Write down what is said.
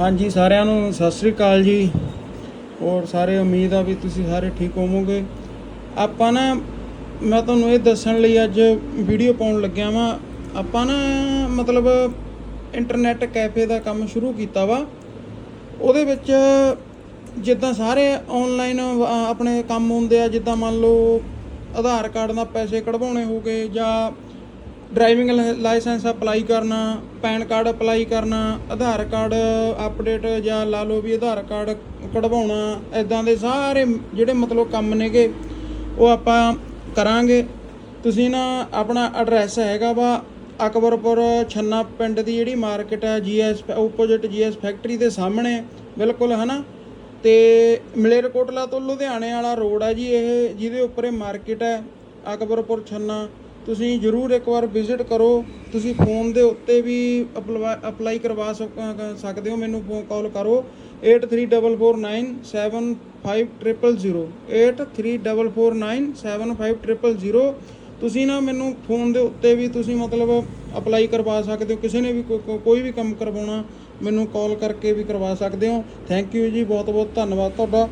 ਹਾਂਜੀ, ਸਾਰਿਆਂ ਨੂੰ ਸਤਿ ਸ੍ਰੀ ਅਕਾਲ ਜੀ। ਔਰ ਸਾਰੇ ਉਮੀਦ ਆ ਵੀ ਤੁਸੀਂ ਸਾਰੇ ਠੀਕ ਹੋਵੋਗੇ। ਆਪਾਂ ਨਾ, ਮੈਂ ਤੁਹਾਨੂੰ ਇਹ ਦੱਸਣ ਲਈ ਅੱਜ ਵੀਡੀਓ ਪਾਉਣ ਲੱਗਿਆ ਵਾਂ। ਆਪਾਂ ਨਾ, ਮਤਲਬ ਇੰਟਰਨੈਟ ਕੈਫੇ ਦਾ ਕੰਮ ਸ਼ੁਰੂ ਕੀਤਾ ਵਾ। ਉਹਦੇ ਵਿੱਚ ਜਿੱਦਾਂ ਸਾਰੇ ਆਨਲਾਈਨ ਆਪਣੇ ਕੰਮ ਹੁੰਦੇ ਆ, ਜਿੱਦਾਂ ਮੰਨ ਲਓ, ਆਧਾਰ ਕਾਰਡ ਨਾਲ ਪੈਸੇ ਕਢਵਾਉਣੇ ਹੋਗੇ ਜਾਂ ਡਰਾਈਵਿੰਗ ਲਾਇਸੈਂਸ ਅਪਲਾਈ ਕਰਨਾ, ਪੈਨ ਕਾਰਡ ਅਪਲਾਈ ਕਰਨਾ, ਆਧਾਰ ਕਾਰਡ ਅਪਡੇਟ ਜਾਂ ਲਾ ਲਓ ਵੀ ਆਧਾਰ ਕਾਰਡ ਕਢਵਾਉਣਾ ਐਦਾਂ ਦੇ ਸਾਰੇ ਜਿਹੜੇ ਮਤਲਬ ਕੰਮ ਨੇਗੇ, ਉਹ ਆਪਾਂ ਕਰਾਂਗੇ। ਤੁਸੀਂ ਨਾ ਆਪਣਾ ਐਡਰੈਸ ਹੈਗਾ ਵਾ, ਅਕਬਰਪੁਰ ਛੰਨਾ ਪਿੰਡ ਦੀ ਜਿਹੜੀ ਮਾਰਕੀਟ ਹੈ, ਜੀਐਸ ਆਪੋਜ਼ਿਟ ਜੀਐਸ ਫੈਕਟਰੀ ਦੇ ਸਾਹਮਣੇ, ਬਿਲਕੁਲ, ਹਨਾ? ਤੇ ਮਲੇਰਕੋਟਲਾ ਤੋਂ ਲੁਧਿਆਣੇ ਵਾਲਾ ਰੋਡ ਹੈ ਜੀ, ਇਹ ਜਿਹਦੇ ਉੱਪਰ ਇਹ ਮਾਰਕੀਟ ਹੈ, ਅਕਬਰਪੁਰ ਛੰਨਾ। ਤੁਸੀਂ ਜਰੂਰ ਇੱਕ ਵਾਰ ਵਿਜ਼ਿਟ ਕਰੋ। ਤੁਸੀਂ ਫੋਨ ਦੇ ਉੱਤੇ ਵੀ ਅਪਲਾਈ ਕਰਵਾ ਸਕਦੇ ਹੋ। ਮੈਨੂੰ ਫੋਨ ਕਾਲ ਕਰੋ। 8344975000 8344975000 ਤੁਸੀਂ ਨਾ ਮੈਨੂੰ ਫੋਨ ਦੇ ਉੱਤੇ ਵੀ ਤੁਸੀਂ ਮਤਲਬ ਅਪਲਾਈ ਕਰਵਾ ਸਕਦੇ ਹੋ। ਕਿਸੇ ਨੇ ਵੀ ਕੋ- ਕੋਈ ਵੀ ਕੰਮ ਕਰਵਾਉਣਾ, ਮੈਨੂੰ ਕਾਲ ਕਰਕੇ ਵੀ ਕਰਵਾ ਸਕਦੇ ਹੋ। ਥੈਂਕ ਯੂ ਜੀ। ਬਹੁਤ ਬਹੁਤ ਧੰਨਵਾਦ ਤੁਹਾਡਾ।